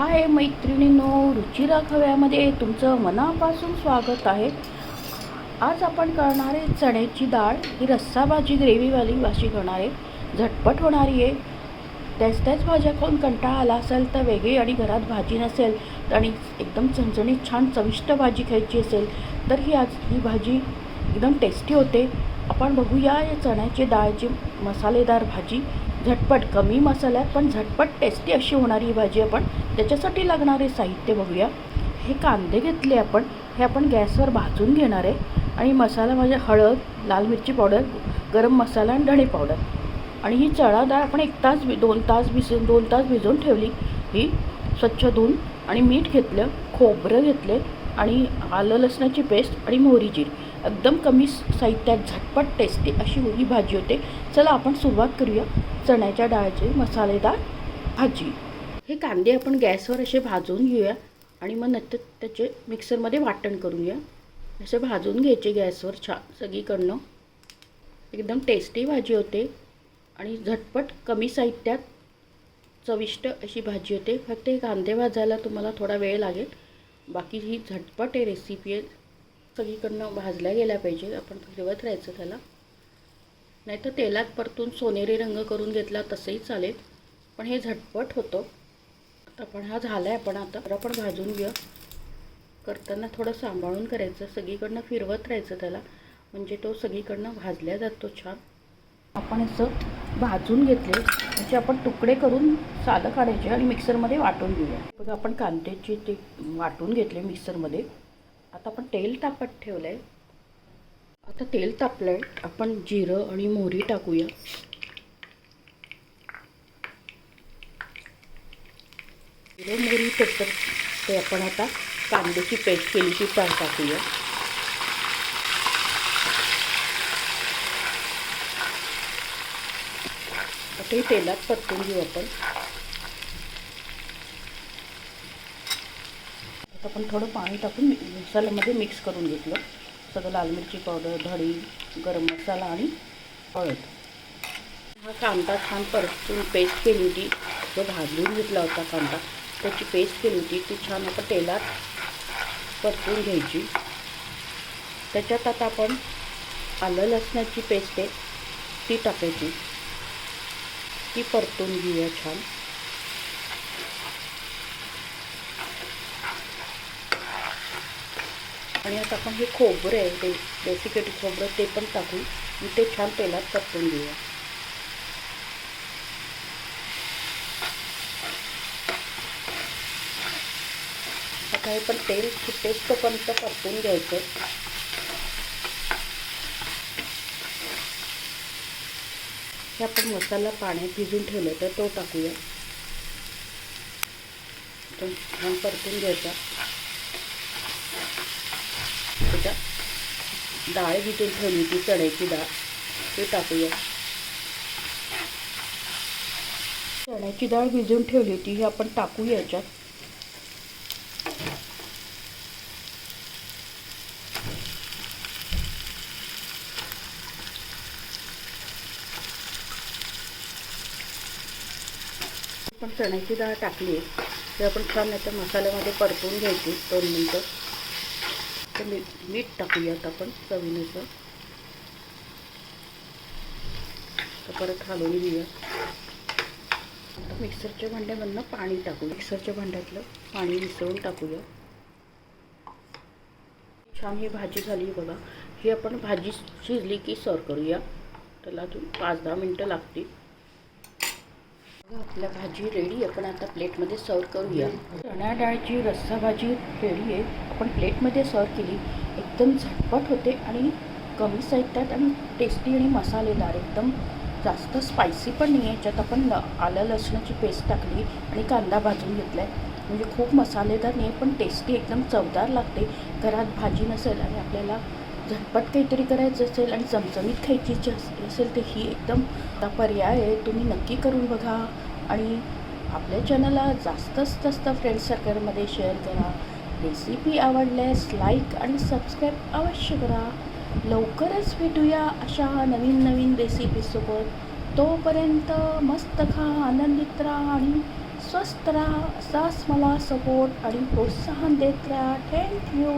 हाय मैत्रिणींनो रुची खव्यामध्ये तुमचं मनापासून स्वागत आहे. आज आपण करणार आहे चण्याची डाळ. ही रस्सा भाजी ग्रेव्हीवाली भाजी करणार आहे. झटपट होणारी आहे. त्याच त्याच भाज्या खाऊन कंटाळा आला असेल तर वेगळी आणि घरात भाजी नसेल आणि एकदम चणचणीत छान चविष्ट भाजी खायची असेल तर ही आज ही भाजी एकदम टेस्टी होते. आपण बघूया या चण्याची डाळची मसालेदार भाजी. झटपट कमी मसाल्यात पण झटपट टेस्टी अशी होणारी ही भाजी आपण त्याच्यासाठी लागणारे साहित्य बघूया. हे कांदे घेतले आपण हे आपण गॅसवर भाजून घेणार आहे. आणि मसाला म्हणजे हळद लाल मिरची पावडर गरम मसाला आणि धणे पावडर. आणि ही चणा डाळ आपण एक तास भि- दोन तास भिजून दोन तास भिजवून ठेवली. ही स्वच्छ धुवून आणि मीठ घेतलं खोबरं घेतले आणि आलं लसणाची पेस्ट आणि मोहरी जीर. एकदम कमी साहित्यात झटपट टेस्टी अशी ही भाजी होते. चला आपण सुरुवात करूया चण्याच्या डाळची मसालेदार भाजी. हे कांदे आपण गॅसवर असे भाजून घेऊया आणि मग नंतर त्याचे मिक्सरमध्ये वाटण करूया. असे भाजून घ्यायचे गॅसवर छान सगळीकडनं. एकदम टेस्टी भाजी होते आणि झटपट कमी साहित्यात चविष्ट अशी भाजी होते. फक्त हे कांदे भाजायला तुम्हाला थोडा वेळ लागेल. बाकी ही झटपट आहे रेसिपी आहे. सगळीकडनं भाजल्या गेल्या पाहिजे आपण फिरवत राहायचं त्याला. नाहीतर तेलात परतून सोनेरी रंग करून घेतला तसंही चालेल. पण हे झटपट होतं. आता आपण हा झाला आहे आपण आता. तर आपण भाजून घेऊया. करताना थोडं सांभाळून करायचं. सगळीकडनं फिरवत राहायचं त्याला. म्हणजे तो सगळीकडनं भाजल्या जातो छान. आपण असं भाजून घेतले त्याचे आपण तुकडे करून सालं काढायचे आणि मिक्सरमध्ये वाटून घेऊया. बघा आपण कांद्याचे ते वाटून घेतले मिक्सरमध्ये. आता आपण तेल तापत ठेवलं आहे आता तेल तापलं आहे आपण जिरं आणि मोहरी टाकूया. जिरं मोहरी पेपर ते आपण आता कांद्याची पेस्ट केली ती पण टाकूया. ते तेलात परतून घेऊ आपण. आता आपण थोडं पाणी टाकून मसाल्यामध्ये मिक्स करून घेतलं. सगळं लाल मिरची पावडर धडी गरम मसाला आणि हळद. हा कांदा छान परतून पेस्ट केली होती. जो भाजून घेतला होता कांदा. त्याची पेस्ट केली होती. ती छान आता तेलात परतून घ्यायची. त्याच्यात आता आपण आलं लसणाची पेस्ट आहे. ती टाकायची. ती परतून घेऊया छान. आणि आता आपण हे खोबरं आहे ते डेसिकेटेड खोबरं ते पण टाकून आणि ते छान तेलात परतून घेऊया. आता हे पण तेल सुटेच परतून घ्यायचं. हे आपण मसाला पाण्यात भिजून ठेवलं तर तो टाकूया. छान परतून घ्यायचा. त्याच्या डाळ भिजून ठेवली ती चण्याची डाळ. ती टाकूया. चण्याची डाळ भिजून ठेवली होती ही आपण टाकूया याच्यात. पण चण्याची डाळ टाकली आहे. ते आपण छान नाही तर मसाल्यामध्ये परतून घ्यायची दोन मिनटं. तर मी मीठ टाकूयात आपण चवीनुसार. तर परत हलवून घेऊया. मिक्सरच्या भांड्यामधनं पाणी टाकू मिक्सरच्या भांड्यातलं पाणी मिसळून टाकूया. छान ही भाजी झाली बघा. ही आपण भाजी शिजली की सर्व करूया. त्याला अजून पाच दहा मिनटं लागतील. आपल्या भाजी रेडी आपण आता प्लेटमध्ये सर्व करूया. चणा डाळची रस्सा भाजी रेडी आहे. आपण प्लेटमध्ये सर्व केली. एकदम झटपट होते आणि कमी साहित्यात आणि टेस्टी आणि मसालेदार. एकदम जास्त स्पायसी पण नाही आहे याच्यात आपण ल- आलं लसणाची पेस्ट टाकली आणि कांदा भाजून घेतला आहे म्हणजे खूप मसालेदार नाही आहे पण टेस्टी एकदम चवदार लागते. घरात भाजी नसेल आणि आपल्याला झटपट काहीतरी करायचं असेल आणि चमचमीत खायची असेल तर ही एकदम आता पर्याय आहे. तुम्ही नक्की करून बघा. आणि आपल्या चॅनलला जास्तच जास्त फ्रेंड सर्कलमध्ये शेअर करा. रेसिपी आवडल्यास लाईक आणि सबस्क्राईब अवश्य करा. लवकरच भेटूया अशा नवीन नवीन रेसिपीसोबत तोपर्यंत मस्त खा आनंदित राहा आणि स्वस्त राहा. असाच मला सपोर्ट आणि प्रोत्साहन देत राहा. थँक्यू